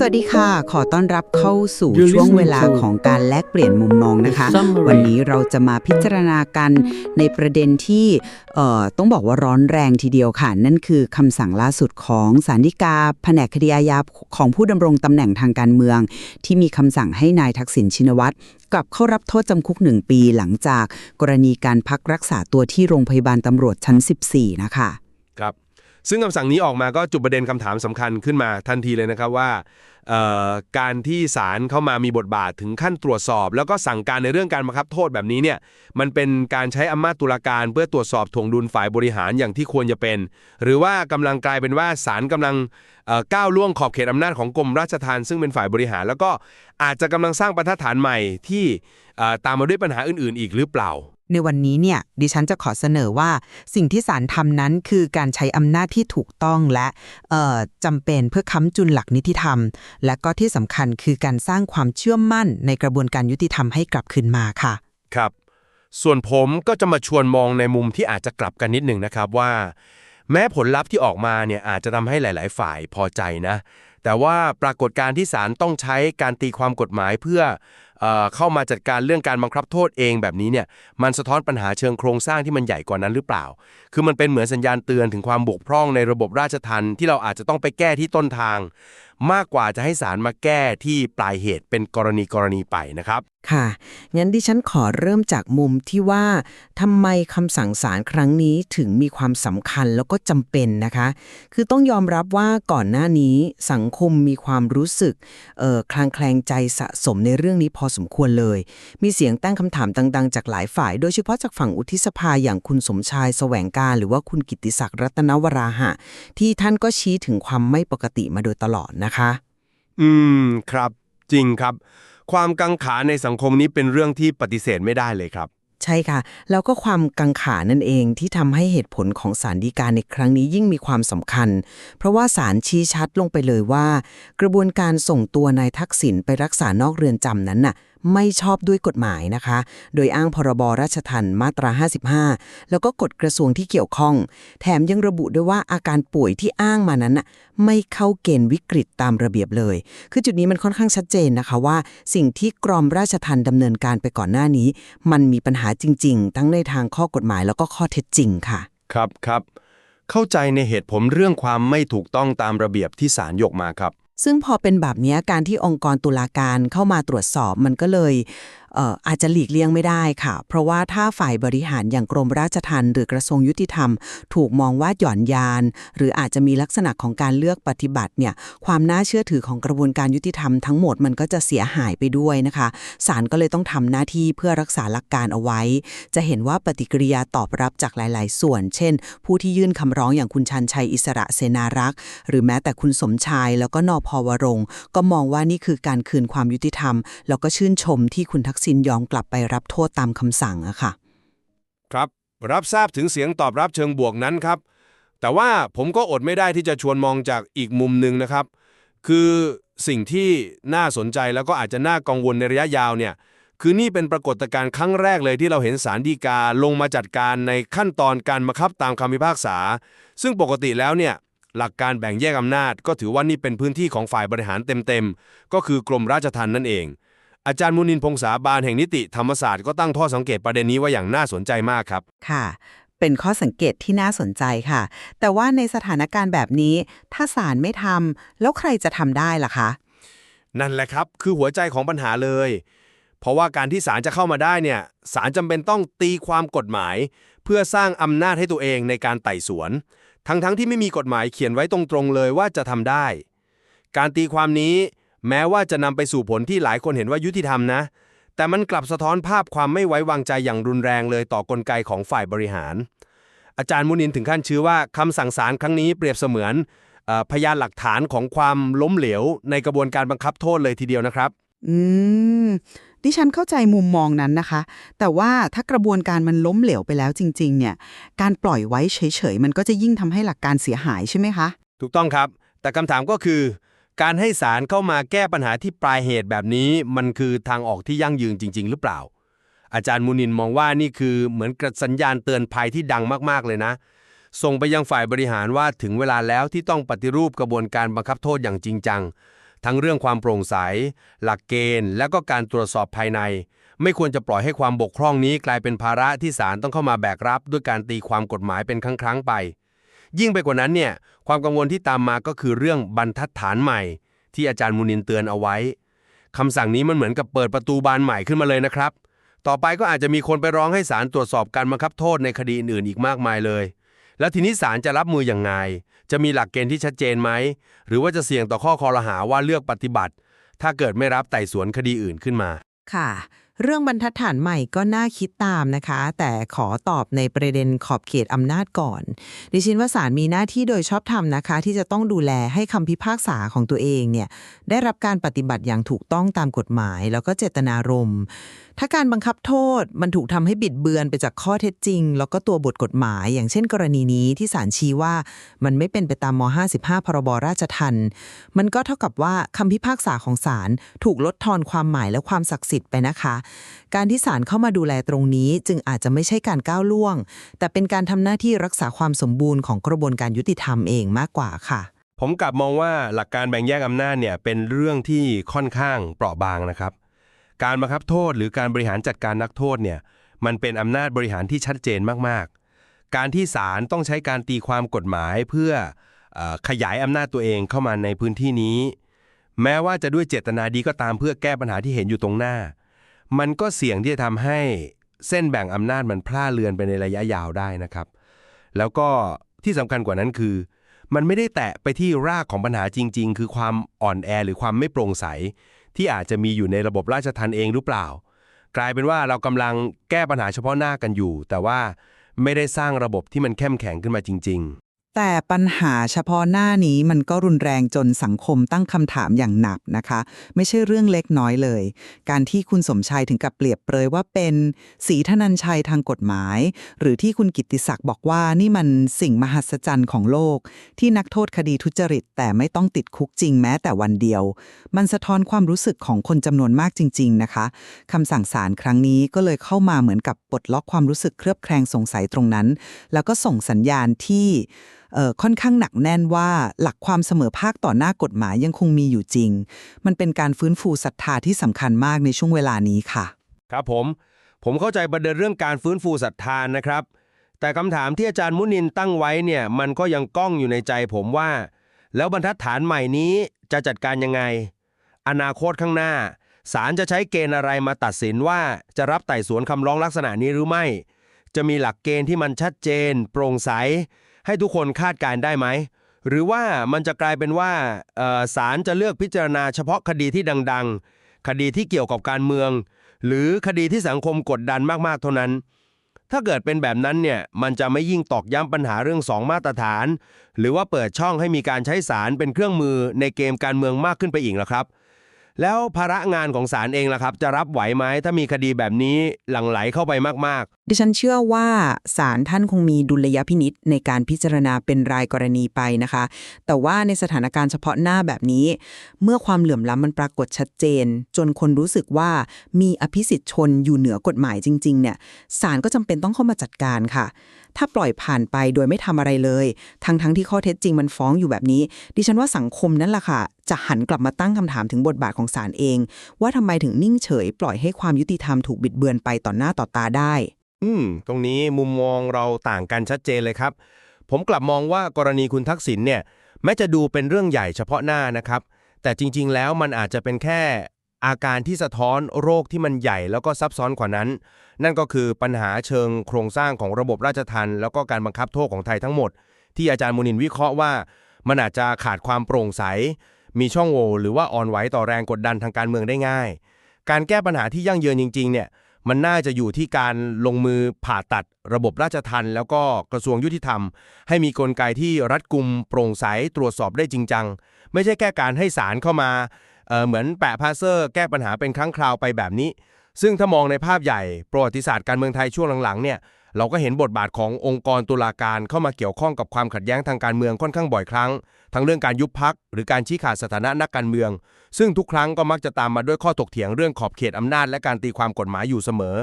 สวัสดีค่ะ ขอต้อนรับเข้าสู่ You're ช่วง listening เวลา to ของการแลกเปลี่ยนมุมมองนะคะ The Summary วันนี้เราจะมาพิจารณากันในประเด็นที่เอ่อต้องบอกว่าร้อนแรงทีเดียวค่ะ นั่นคือคำสั่งล่าสุดของสารดีกาแผนกคดีอาญาของผู้ดำรงตำแหน่งทางการเมือง ที่มีคำสั่งให้นายทักษิณชินวัตรกลับเข้ารับโทษจำคุกหนึ่งปีหลังจากกรณีการพักรักษาตัวที่โรงพยาบาลตำรวจชั้น 14 นะคะ ครับ ซึ่งคำสั่งนี้ออกมาก็จุดประเด็นคำถามสำคัญขึ้นมาทันทีเลยนะครับว่าการที่ศาลเข้ามามีบทบาทถึงขั้นตรวจสอบ แล้วก็สั่งการในเรื่องการบังคับโทษแบบนี้เนี่ยมันเป็นการใช้อำนาจตุลาการเพื่อตรวจสอบถ่วงดุลฝ่ายบริหารอย่างที่ควรจะเป็น หรือว่ากำลังกลายเป็นว่าศาลกำลังก้าวล่วงขอบเขตอำนาจของกรมราชทัณฑ์ซึ่งเป็นฝ่ายบริหาร แล้วก็อาจจะกำลังสร้างบรรทัดฐานใหม่ที่ตามมาด้วยปัญหาอื่นๆ อีกหรือเปล่า ในวันนี้เนี่ยดิฉันจะขอเสนอว่าสิ่งที่ศาลทำนั้นคือการใช้อำนาจที่ถูกต้องและจำเป็นเพื่อค้ำจุนหลักนิติธรรม และก็ที่สำคัญคือการสร้างความเชื่อมั่นในกระบวนการยุติธรรมให้กลับคืนมาค่ะ ครับ ส่วนผมก็จะมาชวนมองในมุมที่อาจจะกลับกันนิดหนึ่งนะครับว่า แม้ผลลัพธ์ที่ออกมาเนี่ยอาจจะทำให้หลาย ๆ ฝ่ายพอใจนะ แต่ว่าปรากฏการณ์ที่ศาลต้องใช้การตีความกฎหมายเพื่อ เอ่อเข้ามาจัดการเรื่องการบังคับโทษเองแบบนี้เนี่ยมันสะท้อนปัญหาเชิงโครงสร้างที่มันใหญ่กว่านั้นหรือเปล่า คือมันเป็นเหมือนสัญญาณเตือนถึงความบกพร่องในระบบราชทัณฑ์ที่เราอาจจะต้องไปแก้ที่ต้นทาง มากกว่าจะให้ศาลมาแก้ที่ปลายเหตุเป็นกรณีกรณีไปนะครับ ค่ะ งั้นดิฉันขอเริ่มจากมุมที่ว่าทำไมคำสั่งศาลครั้งนี้ถึงมีความสำคัญแล้วก็จำเป็นนะคะ คือต้องยอมรับว่าก่อนหน้านี้สังคมมีความรู้สึกเอ่อคลางแคลงใจสะสมในเรื่องนี้พอสมควรเลย มีเสียงตั้งคำถามดัง ๆ จากหลายฝ่าย โดยเฉพาะจากฝั่งอุทิศภาอย่างคุณสมชายแสวงการ หรือว่าคุณกิติศักดิ์รัตนวราหะ ที่ท่านก็ชี้ถึงความไม่ปกติมาโดยตลอดนะคะ อืมครับ จริงครับ ความกังขาในสังคมนี้เป็นเรื่องที่ปฏิเสธไม่ได้เลยครับ ใช่ค่ะ แล้วก็ความกังขานั่นเองที่ทำให้เหตุผลของสารดีกาในครั้งนี้ยิ่งมีความสำคัญ เพราะว่าสารชี้ชัดลงไปเลยว่า กระบวนการส่งตัวนายทักษิณไปรักษานอกเรือนจำนั้นน่ะ ไม่ชอบด้วยกฎหมายนะคะ โดยอ้างพรบราชทัณฑ์มาตรา 55 แล้วก็กฎกระทรวงที่เกี่ยวข้อง แถมยังระบุด้วยว่าอาการป่วยที่อ้างมานั้นน่ะไม่เข้าเกณฑ์วิกฤตตามระเบียบเลย คือจุดนี้มันค่อนข้างชัดเจนนะคะว่า สิ่งที่กรมราชทัณฑ์ดำเนินการไปก่อนหน้านี้ มันมีปัญหาจริง ๆ ทั้งในทางข้อกฎหมายแล้วก็ข้อเท็จจริงค่ะ ครับครับเข้าใจในเหตุผลเรื่องความไม่ถูกต้องตามระเบียบที่ศาลยกมาครับ ซึ่งพอเป็นแบบนี้การที่องค์กรตุลาการเข้ามาตรวจสอบมันก็เลยอาจจะหลีกเลี่ยงไม่ได้ค่ะ เพราะว่าถ้าฝ่ายบริหารอย่างกรมราชทัณฑ์หรือกระทรวงยุติธรรม ถูกมองว่าหย่อนยาน หรืออาจจะมีลักษณะของการเลือกปฏิบัติเนี่ยความน่าเชื่อถือของกระบวนการยุติธรรมทั้งหมดมันก็จะเสียหายไปด้วยนะคะศาลก็เลยต้องทำหน้าที่เพื่อรักษาหลักการเอาไว้ จะเห็นว่าปฏิกิริยาตอบรับจากหลาย ๆ ส่วน เช่น ผู้ที่ยื่นคำร้องอย่างคุณชันชัยอิสระเสนารักษ์หรือแม้แต่คุณสมชายแล้วก็นอพวรงก็มองว่านี่คือการคืนความยุติธรรม แล้วก็ชื่นชมที่คุณทักษิณยอมกลับไปรับโทษตามคำสั่งอะค่ะ ครับ รับทราบถึงเสียงตอบรับเชิงบวกนั้นครับ แต่ว่าผมก็อดไม่ได้ที่จะชวนมองจากอีกมุมหนึ่งนะครับ คือสิ่งที่น่าสนใจแล้วก็อาจจะน่ากังวลในระยะยาวเนี่ยคือนี่เป็นปรากฏการณ์ครั้งแรกเลยที่เราเห็นสารดีกาลงมาจัดการในขั้นตอนการบังคับตามคำพิพากษา ซึ่งปกติแล้วเนี่ยหลักการแบ่งแยกอำนาจ ก็ถือว่านี่เป็นพื้นที่ของฝ่ายบริหารเต็มๆ ก็คือกรมราชทัณฑ์นั่นเอง อาจารย์มุนินพงษาบาลแห่งนิติธรรมศาสตร์ก็ตั้งข้อสังเกตประเด็นนี้ไว่าอย่างน่าสนใจมากครับ ค่ะ เป็นข้อสังเกตที่น่าสนใจค่ะ แต่ว่าในสถานการณ์แบบนี้ ถ้าศาลไม่ทำแล้วใครจะทำได้ล่ะคะ นั่นแหละครับ คือหัวใจของปัญหาเลย เพราะว่าการที่ศาลจะเข้ามาได้เนี่ยศาลจำเป็นต้องตีความกฎหมาย เพื่อสร้างอำนาจให้ตัวเองในการไต่สวน ทั้งๆทที่ไม่มีกฎหมายเขียนไว้ตรงๆเลยว่าจะทำได้ การตีความนี้ แม้ว่าจะนำไปสู่ผลที่หลายคนเห็นว่ายุติธรรมนะ แต่มันกลับสะท้อนภาพความไม่ไว้วางใจอย่างรุนแรงเลยต่อกลไกของฝ่ายบริหาร อาจารย์มุนินถึงขั้นชื่อว่าคำสั่งศาลครั้งนี้เปรียบเสมือนเออพยานหลักฐานของความล้มเหลว ในกระบวนการบังคับโทษเลยทีเดียวนะครับ อืมดิฉันเข้าใจมุมมองนั้นนะคะ แต่ว่าถ้ากระบวนการมันล้มเหลวไปแล้วจริง ๆ เนี่ย การปล่อยไว้เฉย ๆ มันก็จะยิ่งทำให้หลักการเสียหายใช่ไหมคะ ถูกต้องครับ แต่คำถามก็คือ การให้ศาลเข้ามาแก้ปัญหาที่ปลายเหตุแบบนี้ มันคือทางออกที่ยั่งยืนจริง ๆ หรือเปล่า อาจารย์มุนินมองว่านี่คือเหมือนกระสัญญาณเตือนภัยที่ดังมากๆเลยนะ ส่งไปยังฝ่ายบริหารว่าถึงเวลาแล้วที่ต้องปฏิรูปกระบวนการบังคับโทษอย่างจริงจัง ทั้งเรื่องความโปร่งใส หลักเกณฑ์ และก็การตรวจสอบภายใน ไม่ควรจะปล่อยให้ความบกพร่องนี้กลายเป็นภาระที่ศาลต้องเข้ามาแบกรับ ด้วยการตีความกฎหมายเป็นครั้งๆไป ยิ่งไปกว่านั้นเนี่ยความกังวลที่ตามมาก็คือเรื่องบรรทัดฐานใหม่ ที่อาจารย์มูนินเตือนเอาไว้คำสั่งนี้มันเหมือนกับเปิดประตูบานใหม่ขึ้นมาเลยนะครับ ต่อไปก็อาจจะมีคนไปร้องให้ศาลตรวจสอบการบังคับโทษในคดีอื่นๆอีกมากมายเลย แล้วทีนี้ศาลจะรับมืออย่างไง จะมีหลักเกณฑ์ที่ชัดเจนไหม หรือว่าจะเสี่ยงต่อข้อคอรหาว่าเลือกปฏิบัติ ถ้าเกิดไม่รับไต่สวนคดีอื่นขึ้นมา ค่ะ เรื่องบรรทัดฐานใหม่ก็น่าคิดตามนะคะ แต่ขอตอบในประเด็นขอบเขตอำนาจก่อน ดิฉันว่าศาลมีหน้าที่โดยชอบธรรมนะคะ ที่จะต้องดูแลให้คำพิพากษาของตัวเองเนี่ยได้รับการปฏิบัติอย่างถูกต้องตามกฎหมาย แล้วก็เจตนารมณ์ ถ้าการบังคับโทษมันถูกทำให้บิดเบือนไปจากข้อเท็จจริง แล้วก็ตัวบทกฎหมาย อย่างเช่น กรณีนี้ที่ศาลชี้ว่ามันไม่เป็นไปตามม 55 พรบราชทัณฑ์มันก็เท่ากับว่าคำพิพากษาของศาลถูกลดทอนความหมายและความศักดิ์สิทธิ์ไปนะคะการที่ศาลเข้ามาดูแลตรงนี้จึงอาจจะไม่ใช่การก้าวล่วง แต่เป็นการทำหน้าที่รักษาความสมบูรณ์ของกระบวนการยุติธรรมเองมากกว่าค่ะ ผมกลับมองว่าหลักการแบ่งแยกอำนาจเนี่ยเป็นเรื่องที่ค่อนข้างเปราะบางนะครับ การบังคับโทษหรือการบริหารจัดการนักโทษเนี่ยมันเป็นอำนาจบริหารที่ชัดเจนมากๆ การที่ศาลต้องใช้การตีความกฎหมายเพื่อเออขยายอำนาจตัวเองเข้ามาในพื้นที่นี้ แม้ว่าจะด้วยเจตนาดีก็ตามเพื่อแก้ปัญหาที่เห็นอยู่ตรงหน้า มันก็เสี่ยงที่จะทำให้เส้นแบ่งอำนาจมันพล่าเลือนไปในระยะยาวได้นะครับ แล้วก็ที่สำคัญกว่านั้นคือ มันไม่ได้แตะไปที่รากของปัญหาจริง ๆ คือความอ่อนแอหรือความไม่โปร่งใส ที่อาจจะมีอยู่ในระบบราชทัณฑ์เองหรือเปล่า กลายเป็นว่าเรากำลังแก้ปัญหาเฉพาะหน้ากันอยู่ แต่ว่าไม่ได้สร้างระบบที่มันเข้มแข็งขึ้นมาจริงๆ แต่ปัญหาเฉพาะหน้านี้มันก็รุนแรงจนสังคมตั้งคำถามอย่างหนักนะคะ ไม่ใช่เรื่องเล็กน้อยเลย การที่คุณสมชัยถึงกับเปรียบเปรยว่าเป็นสีธนัญชัยทางกฎหมาย หรือที่คุณกิติศักดิ์บอกว่านี่มันสิ่งมหัศจรรย์ของโลก ที่นักโทษคดีทุจริต แต่ไม่ต้องติดคุกจริงแม้แต่วันเดียว มันสะท้อนความรู้สึกของคนจำนวนมากจริง ๆ นะคะคำสั่งศาลครั้งนี้ก็เลยเข้ามาเหมือนกับปลดล็อกความรู้สึกเครือบแคลงสงสัยตรงนั้น แล้วก็ส่งสัญญาณที่ค่อนข้างหนักแน่นว่าหลักความเสมอภาคต่อหน้ากฎหมายยังคงมีอยู่จริง มันเป็นการฟื้นฟูศรัทธาที่สำคัญมากในช่วงเวลานี้ค่ะ ครับผม ผมเข้าใจประเด็นเรื่องการฟื้นฟูศรัทธานะครับ แต่คำถามที่อาจารย์มุนินตั้งไว้เนี่ย มันก็ยังก้องอยู่ในใจผมว่า แล้วบรรทัดฐานใหม่นี้จะจัดการยังไง อนาคตข้างหน้าศาลจะใช้เกณฑ์อะไรมาตัดสินว่าจะรับไต่สวนคำร้องลักษณะนี้หรือไม่ จะมีหลักเกณฑ์ที่มันชัดเจน โปร่งใส ให้ทุกคนคาดการณ์ได้ไหม หรือว่ามันจะกลายเป็นว่าศาลจะเลือกพิจารณาเฉพาะคดีที่ดัง ๆ คดีที่เกี่ยวกับการเมือง หรือคดีที่สังคมกดดันมากๆเท่านั้น ถ้าเกิดเป็นแบบนั้นเนี่ยมันจะไม่ยิ่งตอกย้ำปัญหาเรื่องสองมาตรฐาน หรือว่าเปิดช่องให้มีการใช้ศาลเป็นเครื่องมือในเกมการเมืองมากขึ้นไปอีกหรอครับ แล้วภาระงานของศาลเองล่ะครับ จะรับไหวไหมถ้ามีคดีแบบนี้หลั่งไหลเข้าไปมากดิฉันเชื่อว่าศาลท่านคงมีดุลยพินิษในการพิจารณาเป็นรายกรณีไปนะคะ แต่ว่าในสถานการณ์เฉพาะหน้าแบบนี้ เมื่อความเหลื่อมล้ำมันปรากฏชัดเจน จนคนรู้สึกว่ามีอภิสิทธิ์ชนอยู่เหนือกฎหมายจริงๆเนี่ยศาลก็จำเป็นต้องเข้ามาจัดการค่ะ ถ้าปล่อยผ่านไปโดยไม่ทำอะไรเลย ทั้งๆทที่ข้อเท็จจริงมันฟ้องอยู่แบบนี้ ดิฉันว่าสังคมนั่นแหละค่ะ จะหันกลับมาตั้งคำถามถึงบทบาทของศาลเอง ว่าทำไมถึงนิ่งเฉย ปล่อยให้ความยุติธรรมถูกบิดเบือนไปต่อหน้าต่อตาได้ อืม ตรงนี้มุมมองเราต่างกันชัดเจนเลยครับ ผมกลับมองว่ากรณีคุณทักษิณเนี่ยแม้จะดูเป็นเรื่องใหญ่เฉพาะหน้านะครับ แต่จริง ๆ แล้วมันอาจจะเป็นแค่อาการที่สะท้อนโรคที่มันใหญ่แล้วก็ซับซ้อนกว่านั้น นั่นก็คือปัญหาเชิงโครงสร้างของระบบราชทัณฑ์แล้วก็การบังคับโทษของไทยทั้งหมด ที่อาจารย์มูนินวิเคราะห์ว่า มันอาจจะขาดความโปร่งใส มีช่องโหว่หรือว่าอ่อนไหวต่อแรงกดดันทางการเมืองได้ง่าย การแก้ปัญหาที่ยั่งยืนจริง ๆ เนี่ยมันน่าจะอยู่ที่การลงมือผ่าตัดระบบราชทัณฑ์แล้วก็กระทรวงยุติธรรม ให้มีกลไกที่รัดกุมโปร่งใสตรวจสอบได้จริงจัง ไม่ใช่แค่การให้ศาลเข้ามาเเหมือนแปะพาสเซอร์ แก้ปัญหาเป็นครั้งคราวไปแบบนี้ ซึ่งถ้ามองในภาพใหญ่ประวัติศาสตร์การเมืองไทยช่วงหลังๆเนี่ยเราก็เห็นบทบาทขององค์กรตุลาการเข้ามาเกี่ยวข้องกับความขัดแย้งทางการเมืองค่อนข้างบ่อยครั้ง ทั้งเรื่องการยุบพักหรือการชี้ขาดสถานะนักการเมือง ซึ่งทุกครั้งก็มักจะตามมาด้วยข้อถกเถียงเรื่องขอบเขตอำนาจและการตีความกฎหมายอยู่เสมอ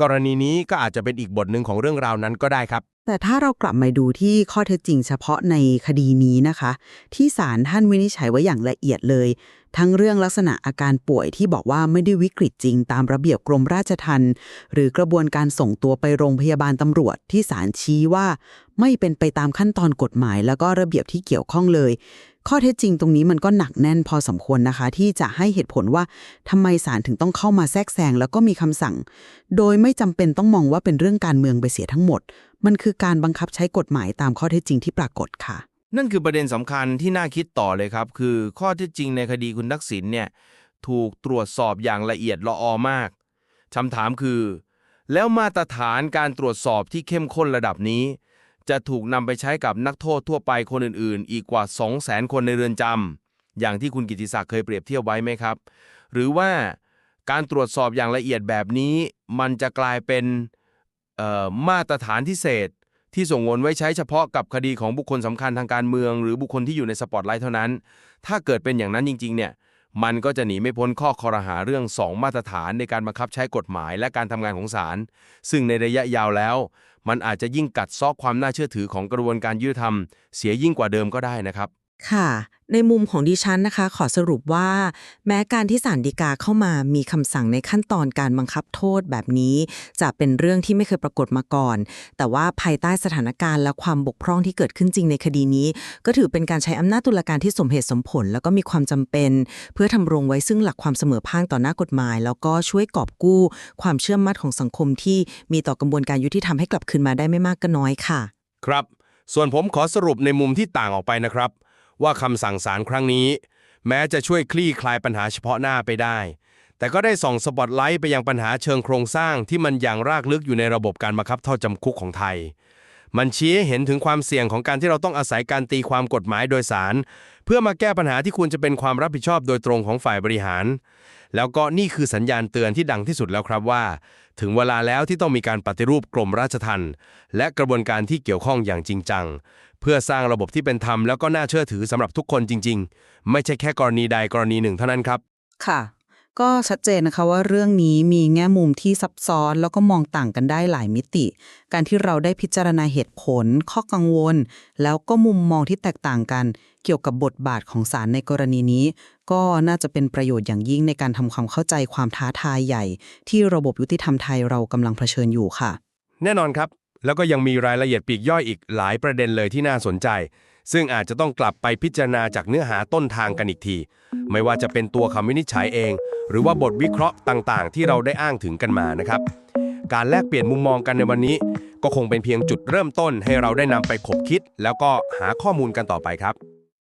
กรณีนี้ก็อาจจะเป็นอีกบทหนึ่งของเรื่องราวนั้นก็ได้ครับ แต่ถ้าเรากลับมาดูที่ข้อเท็จจริงเฉพาะในคดีนี้นะคะ ที่ศาลท่านวินิจฉัยไว้อย่างละเอียดเลย ทั้งเรื่องลักษณะอาการป่วยที่บอกว่าไม่ได้วิกฤตจริงตามระเบียบกรมราชทัณฑ์หรือกระบวนการส่งตัวไปโรงพยาบาลตำรวจที่ศาลชี้ว่า ไม่เป็นไปตามขั้นตอนกฎหมาย แล้วก็ระเบียบที่เกี่ยวข้องเลย ข้อเท็จจริงตรงนี้มันก็หนักแน่นพอสมควรนะคะ ที่จะให้เหตุผลว่าทำไมศาลถึงต้องเข้ามาแทรกแซงแล้วก็มีคำสั่ง โดยไม่จำเป็นต้องมองว่าเป็นเรื่องการเมืองไปเสียทั้งหมด มันคือการบังคับใช้กฎหมายตามข้อเท็จจริงที่ปรากฏค่ะ นั่นคือประเด็นสำคัญที่น่าคิดต่อเลยครับ คือข้อเท็จจริงในคดีคุณทักษิณเนี่ยถูกตรวจสอบอย่างละเอียดละออมากคำถามคือ แล้วมาตรฐานการตรวจสอบที่เข้มข้นระดับนี้ จะถูกนำไปใช้กับนักโทษทั่วไปคนอื่นๆ อีกกว่า 200,000 คนในเรือนจำอย่างที่คุณกิติศักดิ์เคยเปรียบเทียบไว้ไหมครับ หรือว่าการตรวจสอบอย่างละเอียดแบบนี้ มันจะกลายเป็นมาตรฐานพิเศษ ที่ส่งวนไว้ใช้เฉพาะกับคดีของบุคคลสำคัญทางการเมือง หรือบุคคลที่อยู่ในสปอตไลท์เท่านั้น ถ้าเกิดเป็นอย่างนั้นจริง ๆ เนี่ยมันก็จะหนีไม่พ้นข้อคอรหาเรื่อง 2 มาตรฐานในการบังคับใช้กฎหมายและการทำงานของศาลซึ่งในระยะยาวแล้ว มันอาจจะยิ่งกัดซอกความน่าเชื่อถือของกระบวนการยุติธรรม เสียยิ่งกว่าเดิมก็ได้นะครับ ค่ะ ในมุมของดิฉันนะคะ ขอสรุปว่า แม้การที่ศาลฎีกาเข้ามามีคำสั่งในขั้นตอนการบังคับโทษแบบนี้ จะเป็นเรื่องที่ไม่เคยปรากฏมาก่อน แต่ว่าภายใต้สถานการณ์และความบกพร่องที่เกิดขึ้นจริงในคดีนี้ ก็ถือเป็นการใช้อำนาจตุลาการที่สมเหตุสมผล แล้วก็มีความจำเป็น เพื่อทำรงไว้ซึ่งหลักความเสมอภาคต่อหน้ากฎหมาย แล้วก็ช่วยกอบกู้ ความเชื่อมั่นของสังคมที่มีต่อกระบวนการยุติธรรมให้กลับคืนมาได้ไม่มากก็น้อยค่ะ ครับ ส่วนผมขอสรุปในมุมที่ต่างออกไปนะครับ ว่าคำสั่งศาลครั้งนี้ แม้จะช่วยคลี่คลายปัญหาเฉพาะหน้าไปได้ แต่ก็ได้ส่องสปอตไลท์ไปยังปัญหาเชิงโครงสร้างที่มันอย่างรากลึกอยู่ในระบบการบังคับโทษจำคุกของไทย มันชี้ให้เห็นถึงความเสี่ยงของการที่เราต้องอาศัยการตีความกฎหมายโดยสาร เพื่อมาแก้ปัญหาที่ควรจะเป็นความรับผิดชอบโดยตรงของฝ่ายบริหาร แล้วก็นี่คือสัญญาณเตือนที่ดังที่สุดแล้วครับว่า ถึงเวลาแล้วที่ต้องมีการปฏิรูปกรมราชทัณฑ์และกระบวนการที่เกี่ยวข้องอย่างจริงจัง เพื่อสร้างระบบที่เป็นธรรมแล้วก็น่าเชื่อถือสำหรับทุกคนจริง ๆ ไม่ใช่แค่กรณีใดกรณีหนึ่งเท่านั้นครับ ค่ะ ก็ชัดเจนนะคะว่าเรื่องนี้มีแง่มุมที่ซับซ้อนแล้วก็มองต่างกันได้หลายมิติ การที่เราได้พิจารณาเหตุผล ข้อกังวล แล้วก็มุมมองที่แตกต่างกัน เกี่ยวกับบทบาทของศาลในกรณีนี้ ก็น่าจะเป็นประโยชน์อย่างยิ่งในการทำความเข้าใจความท้าทายใหญ่ ที่ระบบยุติธรรมไทยเรากำลังเผชิญอยู่ค่ะ แน่นอนครับ แล้วก็ยังมีรายละเอียดปลีกย่อยอีกหลายประเด็นเลยที่น่าสนใจ ซึ่งอาจจะต้องกลับไปพิจารณาจากเนื้อหาต้นทางกันอีกที ไม่ว่าจะเป็นตัวคำวินิจฉัยเอง หรือว่าบทวิเคราะห์ต่างๆ ที่เราได้อ้างถึงกันมานะครับ การแลกเปลี่ยนมุมมองกันในวันนี้ ก็คงเป็นเพียงจุดเริ่มต้นให้เราได้นำไปขบคิด แล้วก็หาข้อมูลกันต่อไปครับ